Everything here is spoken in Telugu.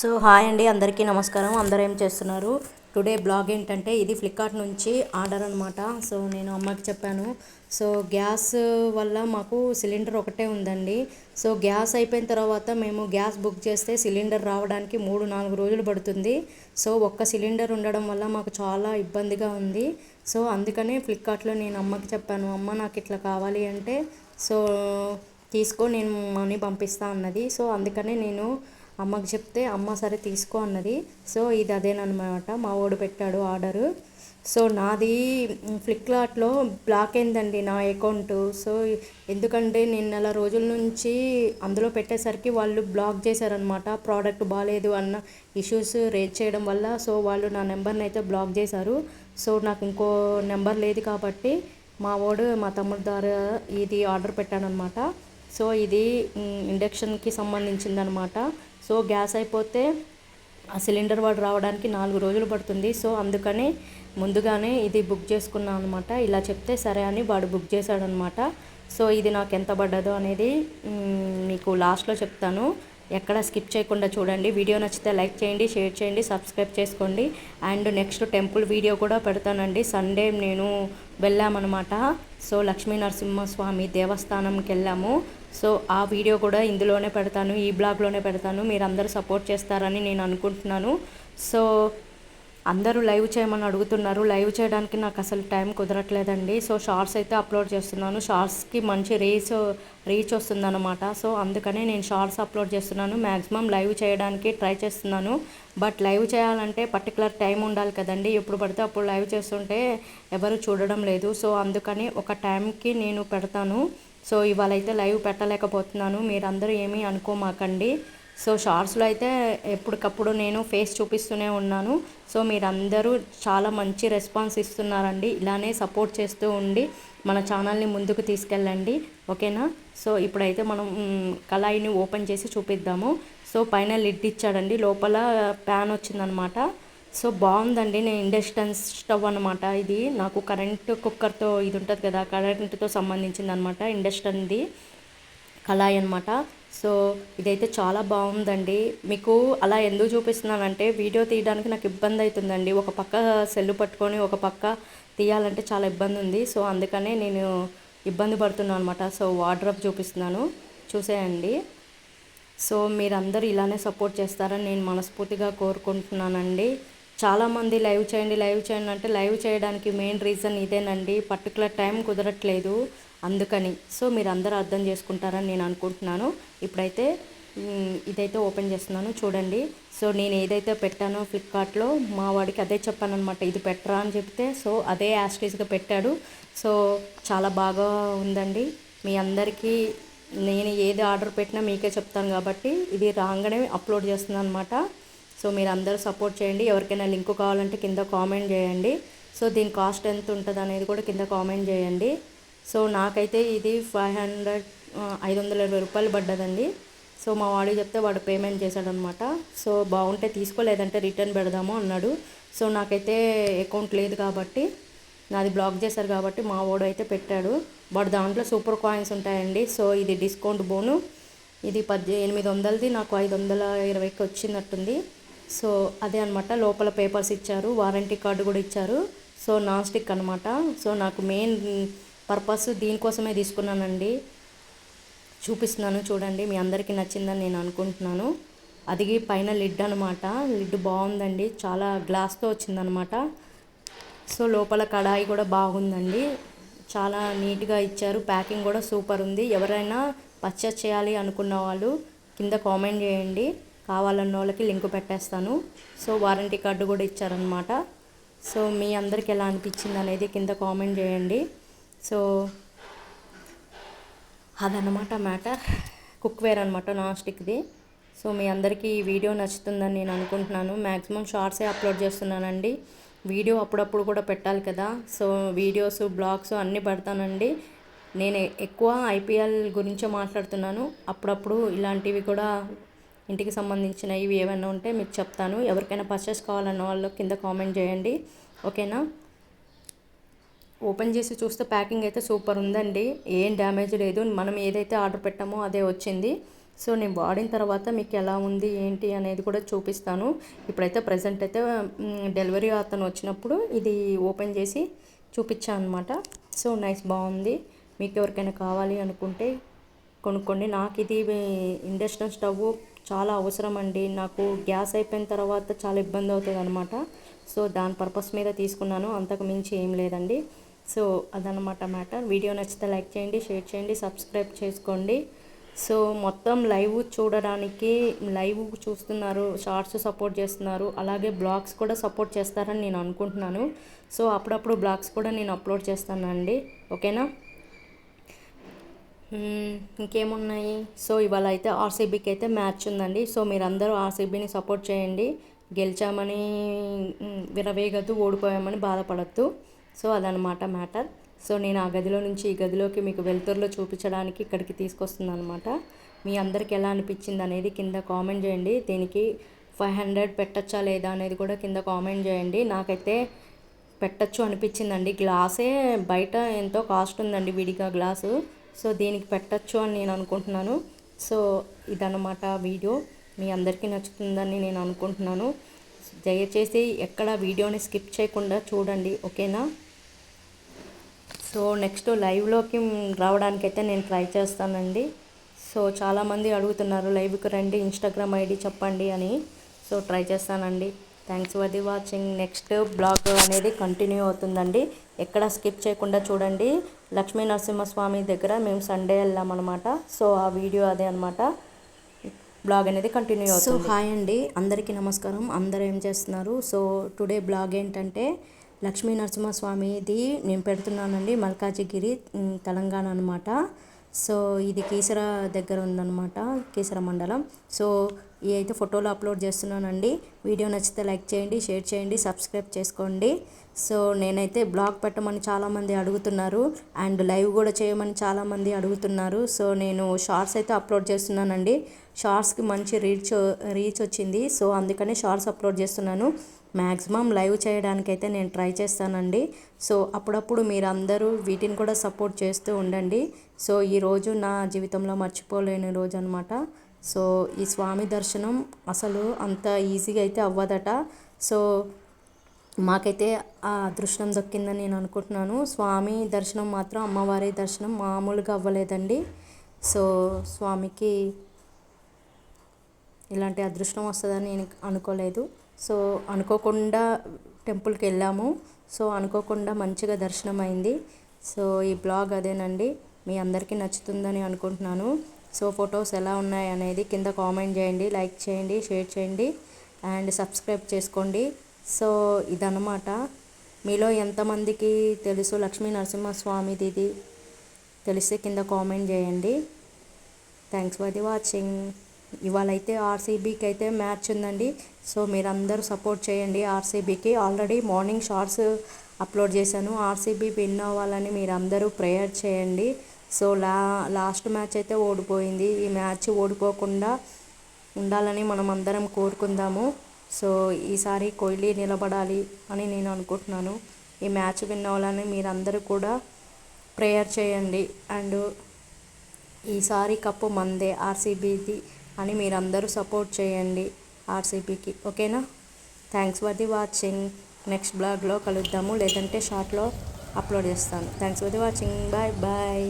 సో హాయ్ అండి అందరికీ నమస్కారం. అందరూ ఏం చేస్తున్నారు? టుడే బ్లాగ్ ఏంటంటే ఇది ఫ్లిప్కార్ట్ నుంచి ఆర్డర్ అనమాట సో నేను అమ్మకి చెప్పాను. సో గ్యాస్ వల్ల మాకు సిలిండర్ ఒకటే ఉందండి. సో గ్యాస్ అయిపోయిన తర్వాత మేము గ్యాస్ బుక్ చేస్తే సిలిండర్ రావడానికి మూడు నాలుగు రోజులు పడుతుంది. సో ఒక్క సిలిండర్ ఉండడం వల్ల మాకు చాలా ఇబ్బందిగా ఉంది. సో అందుకనే ఫ్లిప్కార్ట్లో నేను అమ్మకి చెప్పాను అమ్మ నాకు ఇట్లా కావాలి అంటే సో తీసుకో నేను మనీ పంపిస్తా అన్నది. సో అందుకనే నేను అమ్మకి చెప్తే అమ్మ సరే తీసుకో అన్నది. సో ఇది అదేనమాట మా వాడు పెట్టాడు ఆర్డరు. సో నాది ఫ్లిప్కార్ట్లో బ్లాక్ అయిందండి నా అకౌంట్. సో ఎందుకంటే నేను నెల రోజుల నుంచి అందులో పెట్టేసరికి వాళ్ళు బ్లాక్ చేశారనమాట ప్రోడక్ట్ బాగాలేదు అన్న ఇష్యూస్ రేజ్ చేయడం వల్ల. సో వాళ్ళు నా నెంబర్ని అయితే బ్లాక్ చేశారు. సో నాకు ఇంకో నెంబర్ లేదు కాబట్టి మా వాడు మా తమ్ముడు ద్వారా ఇది ఆర్డర్ పెట్టానమాట సో ఇది ఇండక్షన్కి సంబంధించిందనమాట సో గ్యాస్ అయిపోతే ఆ సిలిండర్ వాడు రావడానికి నాలుగు రోజులు పడుతుంది. సో అందుకని ముందుగానే ఇది బుక్ చేసుకున్నాను అనమాట ఇలా చెప్తే సరే అని వాడు బుక్ చేశాడనమాట సో ఇది నాకు ఎంత పడ్డదో అనేది మీకు లాస్ట్లో చెప్తాను. ఎక్కడ స్కిప్ చేయకుండా చూడండి. వీడియో నచ్చితే లైక్ చేయండి షేర్ చేయండి సబ్స్క్రైబ్ చేసుకోండి. అండ్ నెక్స్ట్ టెంపుల్ వీడియో కూడా పెడతానండి. సండే నేను వెళ్ళామన్నమాట. సో లక్ష్మీ నరసింహస్వామి దేవస్థానంకి వెళ్ళాము. సో ఆ వీడియో కూడా ఇందులోనే పెడతాను ఈ బ్లాగ్లోనే పెడతాను. మీరు అందరూ సపోర్ట్ చేస్తారని నేను అనుకుంటున్నాను. సో అందరూ లైవ్ చేయమని అడుగుతున్నారు. లైవ్ చేయడానికి నాకు అసలు టైం కుదరట్లేదండి. సో షార్ట్స్ అయితే అప్లోడ్ చేస్తున్నాను. షార్ట్స్కి మంచి రీచ్ రీచ్ వస్తుందన్నమాట. సో అందుకనే నేను షార్ట్స్ అప్లోడ్ చేస్తున్నాను. మ్యాక్సిమం లైవ్ చేయడానికి ట్రై చేస్తున్నాను. బట్ లైవ్ చేయాలంటే పర్టికులర్ టైం ఉండాలి కదండి. ఎప్పుడు పడితే అప్పుడు లైవ్ చేస్తుంటే ఎవరు చూడడం లేదు. సో అందుకని ఒక టైంకి నేను పెడతాను. సో ఇవాళ అయితే లైవ్ పెట్టలేకపోతున్నాను. మీరందరూ ఏమీ అనుకోమాకండి. సో షార్ట్స్లో అయితే ఎప్పటికప్పుడు నేను ఫేస్ చూపిస్తూనే ఉన్నాను. సో మీరందరూ చాలా మంచి రెస్పాన్స్ ఇస్తున్నారండి. ఇలానే సపోర్ట్ చేస్తూ ఉండి మన ఛానల్ని ముందుకు తీసుకెళ్ళండి. ఓకేనా? సో ఇప్పుడైతే మనం కళాయిని ఓపెన్ చేసి చూపిద్దాము. సో పైన లిడ్ ఇచ్చాడండి. లోపల ప్యాన్ వచ్చిందనమాట. సో బాగుందండి. నేను ఇండక్షన్ స్టవ్ అనమాట ఇది. నాకు కరెంట్ కుక్కర్తో ఇది ఉంటుంది కదా కరెంటుతో సంబంధించింది అనమాట ఇండక్షన్ది కళాయి అనమాట. సో ఇదైతే చాలా బాగుందండి. మీకు అలా ఎందుకు చూపిస్తున్నానంటే వీడియో తీయడానికి నాకు ఇబ్బంది అవుతుందండి. ఒక పక్క సెల్లు పట్టుకొని ఒక పక్క తీయాలంటే చాలా ఇబ్బంది ఉంది. సో అందుకనే నేను ఇబ్బంది పడుతున్నాను అనమాట సో వార్డ్రబ్ చూపిస్తున్నాను. చూసేయండి. సో మీరందరూ ఇలానే సపోర్ట్ చేస్తారని నేను మనస్ఫూర్తిగా కోరుకుంటున్నానండి. చాలామంది లైవ్ చేయండి లైవ్ చేయండి అంటే లైవ్ చేయడానికి మెయిన్ రీజన్ ఇదేనండి. పర్టికులర్ టైం కుదరట్లేదు. అందుకని. సో మీరు అందరూ అర్థం చేసుకుంటారని నేను అనుకుంటున్నాను. ఇప్పుడైతే ఇదైతే ఓపెన్ చేస్తున్నాను. చూడండి. సో నేను ఏదైతే పెట్టానో ఫ్లిప్కార్ట్లో మా వాడికి అదే చెప్పానమాట ఇది పెట్టరా అని చెప్తే సో అదే యాస్టీస్గా పెట్టాడు. సో చాలా బాగా ఉందండి. మీ అందరికీ నేను ఏది ఆర్డర్ పెట్టినా మీకే చెప్తాను కాబట్టి ఇది రాగానే అప్లోడ్ చేస్తున్నాను అనమాట సో మీరు అందరూ సపోర్ట్ చేయండి. ఎవరికైనా లింక్ కావాలంటే కింద కామెంట్ చేయండి. సో దీని కాస్ట్ ఎంత ఉంటుంది అనేది కూడా కింద కామెంట్ చేయండి. సో నాకైతే ఇది ఫైవ్ హండ్రెడ్ ఐదు వందల ఇరవై రూపాయలు పడ్డదండి. సో మా వాడు చెప్తే వాడు పేమెంట్ చేశాడనమాట. సో బాగుంటే తీసుకోలేదంటే రిటర్న్ పెడదాము అన్నాడు. సో నాకైతే అకౌంట్ లేదు కాబట్టి నాది బ్లాక్ చేశారు కాబట్టి మా వాడు అయితే పెట్టాడు. వాడు దాంట్లో సూపర్ కాయిన్స్ ఉంటాయండి. సో ఇది డిస్కౌంట్ బోను. ఇది పద్దె ఎనిమిది వందలది నాకు ఐదు వందల ఇరవైకి వచ్చినట్టుంది సో అదే అనమాట లోపల పేపర్స్ ఇచ్చారు వారంటీ కార్డు కూడా ఇచ్చారు. సో నాన్ స్టిక్ అనమాట సో నాకు మెయిన్ పర్పస్ దీనికోసమే తీసుకున్నానండి. చూపిస్తున్నాను చూడండి. మీ అందరికీ నచ్చిందని నేను అనుకుంటున్నాను. అది పైన లిడ్ అనమాట లిడ్ బాగుందండి. చాలా గ్లాస్తో వచ్చిందనమాట సో లోపల కడాయి కూడా బాగుందండి. చాలా నీట్గా ఇచ్చారు. ప్యాకింగ్ కూడా సూపర్ ఉంది. ఎవరైనా పర్చేస్ చేయాలి అనుకున్న వాళ్ళు కింద కామెంట్ చేయండి. కావాలన్న వాళ్ళకి లింక్ పెట్టేస్తాను. సో వారంటీ కార్డు కూడా ఇచ్చారనమాట సో మీ అందరికి ఎలా అనిపించింది అనేది కింద కామెంట్ చేయండి. సో అదనమాట మ్యాటర్. కుక్వేర్ అనమాట నాన్ స్టిక్ది సో మీ అందరికీ ఈ వీడియో నచ్చుతుందని నేను అనుకుంటున్నాను. మ్యాక్సిమం షార్ట్సే అప్లోడ్ చేస్తున్నానండి. వీడియో అప్పుడప్పుడు కూడా పెట్టాలి కదా. సో వీడియోస్ బ్లాగ్స్ అన్నీ పెడతానండి. నేను ఎక్కువ ఐపీఎల్ గురించే మాట్లాడుతున్నాను. అప్పుడప్పుడు ఇలాంటివి కూడా ఇంటికి సంబంధించిన ఇవి ఏమైనా ఉంటే మీకు చెప్తాను. ఎవరికైనా పర్చేస్ కావాలన్న వాళ్ళు కింద కామెంట్ చేయండి. ఓకేనా? ఓపెన్ చేసి చూస్తే ప్యాకింగ్ అయితే సూపర్ ఉందండి. ఏం డ్యామేజ్ లేదు. మనం ఏదైతే ఆర్డర్ పెట్టామో అదే వచ్చింది. సో నేను వాడిన తర్వాత మీకు ఎలా ఉంది ఏంటి అనేది కూడా చూపిస్తాను. ఇప్పుడైతే ప్రజెంట్ అయితే డెలివరీ అతను వచ్చినప్పుడు ఇది ఓపెన్ చేసి చూపించాను అనమాట సో నైస్ బాగుంది. మీకు ఎవరికైనా కావాలి అనుకుంటే కొనుక్కోండి. నాకు ఇది ఇండక్షన్ స్టవ్ చాలా అవసరం అండి. నాకు గ్యాస్ అయిపోయిన తర్వాత చాలా ఇబ్బంది అవుతుంది అనమాట సో దాని పర్పస్ మీద తీసుకున్నాను. అంతకు మించి ఏం లేదండి. సో అదనమాట మ్యాటర్. వీడియో నచ్చితే లైక్ చేయండి షేర్ చేయండి సబ్స్క్రైబ్ చేసుకోండి. సో మొత్తం లైవ్ చూడడానికి లైవ్ చూస్తున్నారు షార్ట్స్ సపోర్ట్ చేస్తున్నారు అలాగే బ్లాగ్స్ కూడా సపోర్ట్ చేస్తారని నేను అనుకుంటున్నాను. సో అప్పుడప్పుడు బ్లాగ్స్ కూడా నేను అప్లోడ్ చేస్తానండి. ఓకేనా? ఇంకేమున్నాయి? సో ఇవాళ అయితే ఆర్సీబీకి అయితే మ్యాచ్ ఉందండి. సో మీరందరూ ఆర్సీబీని సపోర్ట్ చేయండి. గెలిచామని విరవేయగద్దు ఓడిపోయామని బాధపడద్దు. సో అదనమాట మ్యాటర్. సో నేను ఆ గదిలో నుంచి ఈ గదిలోకి మీకు వెలుతురులో చూపించడానికి ఇక్కడికి తీసుకొస్తున్నాను అనమాట మీ అందరికి ఎలా అనిపించింది అనేది కింద కామెంట్ చేయండి. దీనికి ఫైవ్ హండ్రెడ్ పెట్టచ్చా లేదా అనేది కూడా కింద కామెంట్ చేయండి. నాకైతే పెట్టచ్చు అనిపించిందండి. గ్లాసే బయట ఎంతో కాస్ట్ ఉందండి విడిగా గ్లాసు. సో దీనికి పెట్టచ్చు అని నేను అనుకుంటున్నాను. సో ఇదన్నమాట వీడియో. మీ అందరికీ నచ్చుతుందని నేను అనుకుంటున్నాను. దయచేసి ఎక్కడ వీడియోని స్కిప్ చేయకుండా చూడండి ఓకేనా? సో నెక్స్ట్ లైవ్లోకి రావడానికైతే నేను ట్రై చేస్తానండి. సో చాలామంది అడుగుతున్నారు లైవ్కి రండి ఇన్స్టాగ్రామ్ ఐడి చెప్పండి అని. సో ట్రై చేస్తానండి. Thanks for the watching. Next vlog అనేది కంటిన్యూ అవుతుందండి. ఎక్కడ స్కిప్ చేయకుండా చూడండి. లక్ష్మీ నరసింహస్వామి దగ్గర మేము సండే వెళ్ళామన్నమాట. సో ఆ వీడియో అదే అనమాట బ్లాగ్ అనేది కంటిన్యూ అవుతుంది. సో హాయ్ అండి అందరికీ నమస్కారం. అందరూ ఏం చేస్తున్నారు? సో టుడే బ్లాగ్ ఏంటంటే లక్ష్మీ నరసింహస్వామిది నేను పెడుతున్నానండి మల్కాజిగిరి తెలంగాణ అనమాట సో ఇది కీసర దగ్గర ఉందన్నమాట కీసర మండలం. సో ఈ అయితే ఫోటోలు అప్లోడ్ చేస్తున్నానండి. వీడియో నచ్చితే లైక్ చేయండి షేర్ చేయండి సబ్స్క్రైబ్ చేసుకోండి. సో నేనైతే బ్లాగ్ పెట్టమని చాలామంది అడుగుతున్నారు అండ్ లైవ్ కూడా చేయమని చాలామంది అడుగుతున్నారు. సో నేను షార్ట్స్ అయితే అప్లోడ్ చేస్తున్నానండి. షార్ట్స్కి మంచి రీచ్ రీచ్ వచ్చింది. సో అందుకనే షార్ట్స్ అప్లోడ్ చేస్తున్నాను. మ్యాక్సిమం లైవ్ చేయడానికైతే నేను ట్రై చేస్తానండి. సో అప్పుడప్పుడు మీరు అందరూ వీటిని కూడా సపోర్ట్ చేస్తూ ఉండండి. సో ఈరోజు నా జీవితంలో మర్చిపోలేని రోజు అనమాట సో ఈ స్వామి దర్శనం అసలు అంత ఈజీగా అయితే అవ్వదట. సో మాకైతే ఆ అదృష్టం దొక్కిందని నేను అనుకుంటున్నాను. స్వామి దర్శనం మాత్రం అమ్మవారి దర్శనం మామూలుగా అవ్వలేదండి. సో స్వామికి ఇలాంటి అదృష్టం వస్తుందని నేను అనుకోలేదు. సో అనుకోకుండా టెంపుల్కి వెళ్ళాము. సో అనుకోకుండా మంచిగా దర్శనం అయింది సో ఈ బ్లాగ్ అదేనండి. మీ అందరికీ నచ్చుతుందని అనుకుంటున్నాను. సో ఫొటోస్ ఎలా ఉన్నాయి అనేది కింద కామెంట్ చేయండి లైక్ చేయండి షేర్ చేయండి అండ్ సబ్స్క్రైబ్ చేసుకోండి. సో ఇదన్నమాట. మీలో ఎంతమందికి తెలుసు లక్ష్మీ నరసింహస్వామిది ఇది తెలిస్తే కింద కామెంట్ చేయండి. Thanks for the watching. ఇవాళ అయితే ఆర్సీబీకి అయితే మ్యాచ్ ఉందండి. సో మీరందరూ సపోర్ట్ చేయండి ఆర్సీబీకి. ఆల్రెడీ మార్నింగ్ షార్ట్స్ అప్లోడ్ చేశాను. ఆర్సీబీ విన్ అవ్వాలని మీరు అందరూ ప్రేయర్ చేయండి. సో లా లాస్ట్ మ్యాచ్ అయితే ఓడిపోయింది. ఈ మ్యాచ్ ఓడిపోకుండా ఉండాలని మనం అందరం కోరుకుందాము. సో ఈసారి కోహ్లీ నిలబడాలి అని నేను అనుకుంటున్నాను. ఈ మ్యాచ్ విన్ అవ్వాలని మీరందరూ కూడా ప్రేయర్ చేయండి. అండ్ ఈసారి కప్పు మందే ఆర్సీబీది. అని మీరందరూ సపోర్ట్ చేయండి ఆర్సీబీకి ఓకేనా? Thanks for the watching. Next బ్లాగ్లో కలుద్దాము. లేదంటే షార్ట్లో అప్లోడ్ చేస్తాను. Thanks for the watching. Bye bye.